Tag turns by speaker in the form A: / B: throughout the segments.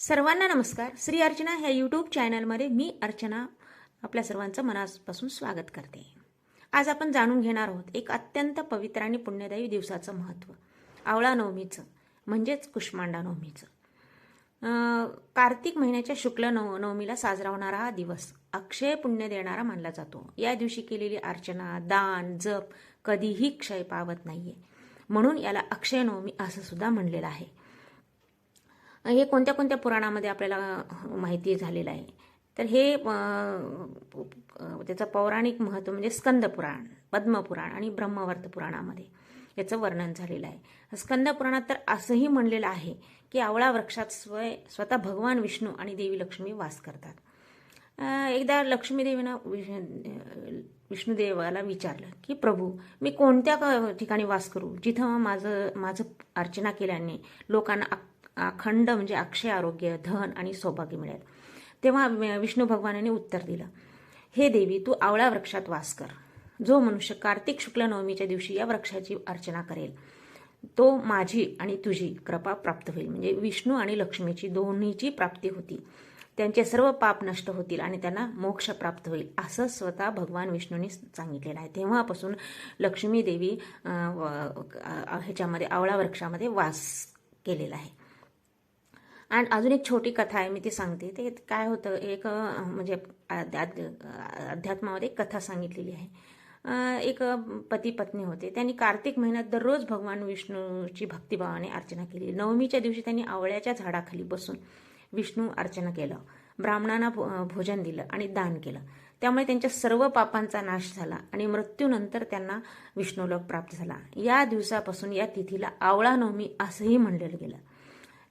A: सर्वांना नमस्कार. श्री अर्चना ह्या यूट्यूब चॅनलमध्ये मी अर्चना आपल्या सर्वांचं मनापासून स्वागत करते. आज आपण जाणून घेणार आहोत एक अत्यंत पवित्र आणि पुण्यदायी दिवसाचं महत्त्व. आवळा नवमीचं म्हणजेच कुष्मांडा नवमीचं. कार्तिक महिन्याच्या शुक्ल नव नवमीला साजरा होणारा हा दिवस अक्षय पुण्य देणारा मानला जातो. या दिवशी केलेली अर्चना दान जप कधीही क्षय पावत नाहीये. म्हणून याला अक्षय नवमी असं सुद्धा म्हणलेलं आहे. हे कोणत्या कोणत्या पुराणामध्ये आपल्याला माहिती झालेलं आहे? तर हे त्याचं पौराणिक महत्त्व म्हणजे स्कंद पुराण पद्मपुराण आणि ब्रह्मवर्त पुराणामध्ये याचं वर्णन झालेलं आहे. स्कंद पुराणात तर असंही म्हणलेलं आहे की आवळा वृक्षात स्वय स्वतः भगवान विष्णू आणि देवी लक्ष्मी वास करतात. एकदा लक्ष्मीदेवीनं विष्णू विष्णुदेवाला विचारलं की प्रभू मी कोणत्या क- ठिकाणी वास करू? जिथं माझं माझं अर्चना केल्याने लोकांना अखंड म्हणजे अक्षय आरोग्य धन आणि सौभाग्य मिळेल. तेव्हा विष्णू भगवानाने उत्तर दिलं हे देवी तू आवळा वृक्षात वास कर. जो मनुष्य कार्तिक शुक्ल नवमीच्या दिवशी या वृक्षाची अर्चना करेल तो माझी आणि तुझी कृपा प्राप्त होईल. म्हणजे विष्णू आणि लक्ष्मीची दोन्हीची प्राप्ती होती. त्यांचे सर्व पाप नष्ट होतील आणि त्यांना मोक्ष प्राप्त होईल असं स्वतः भगवान विष्णूंनी सांगितलेलं आहे. तेव्हापासून लक्ष्मी देवी ह्याच्यामध्ये आवळा वृक्षामध्ये वास केलेला आहे. आणि अजून एक छोटी कथा आहे मी ती सांगते. ते काय होतं एक म्हणजे अध्यात्मामध्ये एक कथा सांगितलेली आहे. एक पती पत्नी होते. त्यांनी कार्तिक महिन्यात दररोज भगवान विष्णूची भक्तिभावाने अर्चना केली. नवमीच्या दिवशी त्यांनी आवळ्याच्या झाडाखाली बसून विष्णू अर्चना केलं. ब्राह्मणांना भो- भोजन दिलं आणि दान केलं. त्यामुळे त्यांच्या सर्व पापांचा नाश झाला आणि मृत्यूनंतर त्यांना विष्णुलोक प्राप्त झाला. या दिवसापासून या तिथीला आवळा नवमी असंही म्हणलेलं गेलं.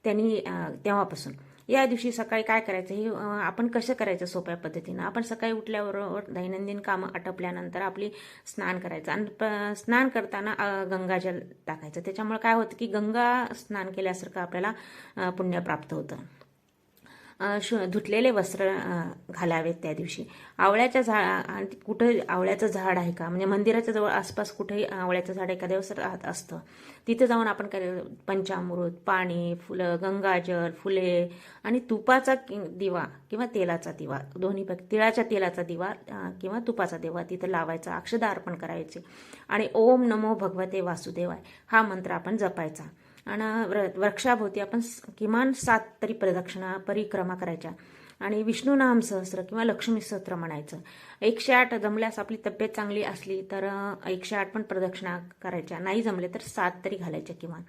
A: त्यांनी तेव्हापासून. या दिवशी सकाळी काय करायचं? हे आपण कसं करायचं सोप्या पद्धतीनं? आपण सकाळी उठल्याबरोबर दैनंदिन कामं आटपल्यानंतर आपली स्नान करायचं. आणि प- स्नान करताना गंगाजल टाकायचं. त्याच्यामुळे काय होतं की गंगा स्नान केल्यासारखं आपल्याला पुण्य प्राप्त होतं. शु धुतलेले वस्त्र घालावेत त्या दिवशी. आवळ्याच्या झाड आणि कुठं आवळ्याचं झाड आहे का? म्हणजे मंदिराच्या जवळ आसपास कुठेही आवळ्याचं झाड एखाद्या दिवस राहत असतं. तिथे जाऊन आपण काय पंचामृत पाणी फुलं गंगाजल फुले आणि तुपाचा कि- दिवा किंवा तेलाचा दिवा दोन्हीपैकी तिळाच्या तेलाचा दिवा किंवा तुपाचा दिवा तिथं लावायचा अक्षदा अर्पण करायचे. आणि ओम नमो भगवते वासुदेवाय हा मंत्र आपण जपायचा. आणि व्र- वृक्षाभोवती आपण किमान सात तरी प्रदक्षिणा परिक्रमा करायच्या. आणि विष्णू नाम सहस्र किंवा लक्ष्मी सहस्र म्हणायचं. एकशे आठ जमल्यास आपली तब्येत चांगली असली तर एकशे आठ पण प्रदक्षिणा करायच्या. नाही जमले तर सात तरी घालायच्या किमान.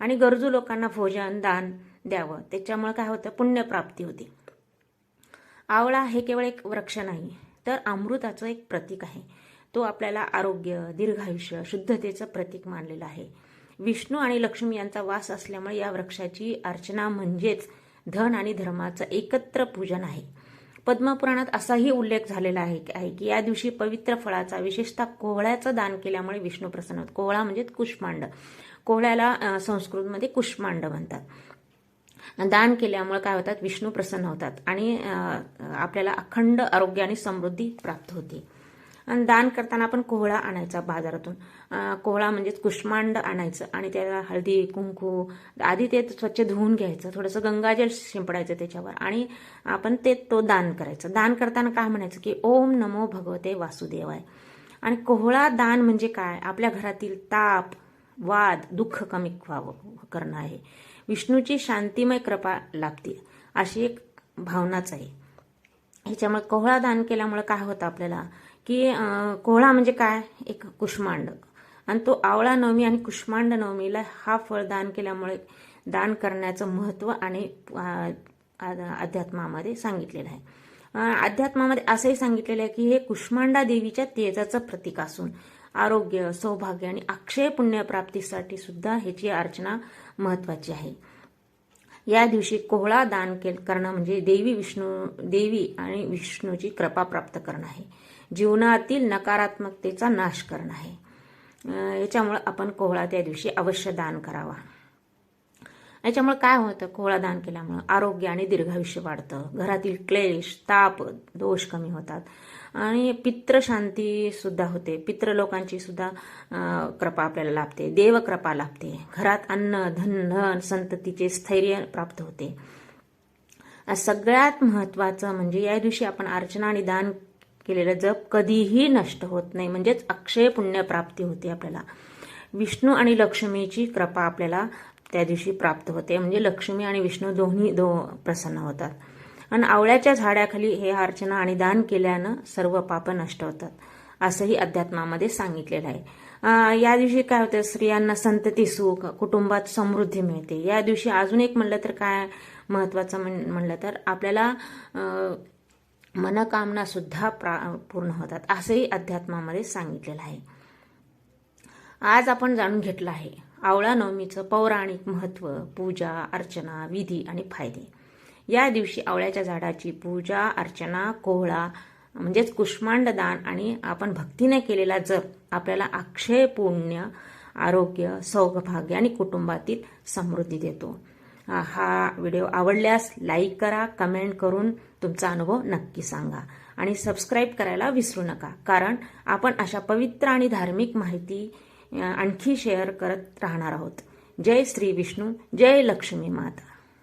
A: आणि गरजू लोकांना भोजन दान द्यावं. त्याच्यामुळे काय होतं? पुण्यप्राप्ती होती. आवळा हे केवळ एक वृक्ष नाही तर अमृताचं एक प्रतीक आहे. तो आपल्याला आरोग्य दीर्घायुष्य शुद्धतेचं प्रतीक मानलेलं आहे. विष्णू आणि लक्ष्मी यांचा वास असल्यामुळे या वृक्षाची अर्चना म्हणजेच धन आणि धर्माचं एकत्र पूजन आहे. पद्मपुराणात असाही उल्लेख झालेला आहे आहे की या दिवशी पवित्र फळाचा विशेषतः कोहळ्याचं दान केल्यामुळे विष्णू प्रसन्न होत कोहळा म्हणजे कुष्मांड. कोहळ्याला संस्कृतमध्ये कुष्मांड म्हणतात. दान केल्यामुळे काय होतात? विष्णू प्रसन्न होतात आणि आपल्याला अखंड आरोग्य आणि समृद्धी प्राप्त होते. आणि दान करताना आपण कोहळा आणायचा बाजारातून. कोहळा म्हणजेच कुष्मांड आणायचं आणि त्याला हळदी कुंकू आधी ते स्वच्छ धुवून घ्यायचं. थोडंसं गंगाजल शिंपडायचं त्याच्यावर आणि आपण ते तो दान करायचं. दान करताना काय म्हणायचं की ओम नमो भगवते वासुदेवाय. आणि कोहळा दान म्हणजे काय? आपल्या घरातील ताप वाद दुःख कमी व्हावं करणं आहे. विष्णूची शांतिमय कृपा लाभते अशी एक भावनाच आहे. ह्याच्यामुळे कोहळा दान केल्यामुळे काय होतं आपल्याला? की कोहळा म्हणजे काय? एक कुष्मांड. आणि तो आवळा नवमी आणि कुष्मांड नवमीला हा फळ दान केल्यामुळे दान करण्याचं महत्त्व आणि अध्यात्मामध्ये सांगितलेलं आहे. अध्यात्मामध्ये असंही सांगितलेलं आहे की हे कुष्मांडा देवीच्या तेजाचं प्रतीक असून आरोग्य सौभाग्य आणि अक्षय पुण्यप्राप्तीसाठी सुद्धा ह्याची अर्चना महत्त्वाची आहे. या दिवशी कोहळा दान के करणं म्हणजे देवी विष्णू देवी आणि विष्णूची कृपा प्राप्त करणं आहे. जीवनातील नकारात्मकतेचा नाश करणं आहे. याच्यामुळं आपण कोहळा त्या दिवशी अवश्य दान करावा. याच्यामुळे काय होतं? कोहळा दान केल्यामुळं आरोग्य आणि दीर्घायुष्य वाढतं. घरातील क्लेश ताप दोष कमी होतात. आणि पित्रशांती सुद्धा होते. पित्रलोकांची सुद्धा कृपा आपल्याला लाभते. देवकृपा लाभते. घरात अन्न धन धन संततीचे स्थैर्य प्राप्त होते. सगळ्यात महत्त्वाचं म्हणजे या दिवशी आपण अर्चना आणि दान केलेलं जप कधीही नष्ट होत नाही. म्हणजेच अक्षय पुण्य प्राप्ती होते आपल्याला. विष्णू आणि लक्ष्मीची कृपा आपल्याला त्या दिवशी प्राप्त होते. म्हणजे लक्ष्मी आणि विष्णू दोन्ही दो प्रसन्न होतात. आणि आवळ्याच्या झाडाखाली हे अर्चना आणि दान केल्यानं सर्व पाप नष्ट होतात असंही अध्यात्मामध्ये सांगितलेलं आहे. या दिवशी काय होतं? स्त्रियांना संतती सुख कुटुंबात समृद्धी मिळते. या दिवशी अजून एक म्हणलं तर काय महत्त्वाचं म्हण म्हणलं तर आपल्याला मनकामनासुद्धा मनकामना सुद्धा प्रा पूर्ण होतात असंही अध्यात्मामध्ये सांगितलेलं आहे. आज आपण जाणून घेतलं आहे. आवळा नवमीचं पौराणिक महत्त्व पूजा अर्चना विधी आणि फायदे. या दिवशी आवळ्याच्या झाडाची पूजा अर्चना कोहळा म्हणजेच कुष्मांडदान आणि आपण भक्तीने केलेला जप आपल्याला अक्षय पुण्य आरोग्य सौभाग्य आणि कुटुंबातील समृद्धी देतो. हा- व्हिडिओ आवडल्यास लाईक करा कमेंट करून तुमचा अनुभव नक्की सांगा. आणि सबस्क्राईब करायला विसरू नका कारण आपण अशा पवित्र आणि धार्मिक माहिती आणखी शेअर करत राहणार आहोत. जय श्री विष्णू जय लक्ष्मी माता.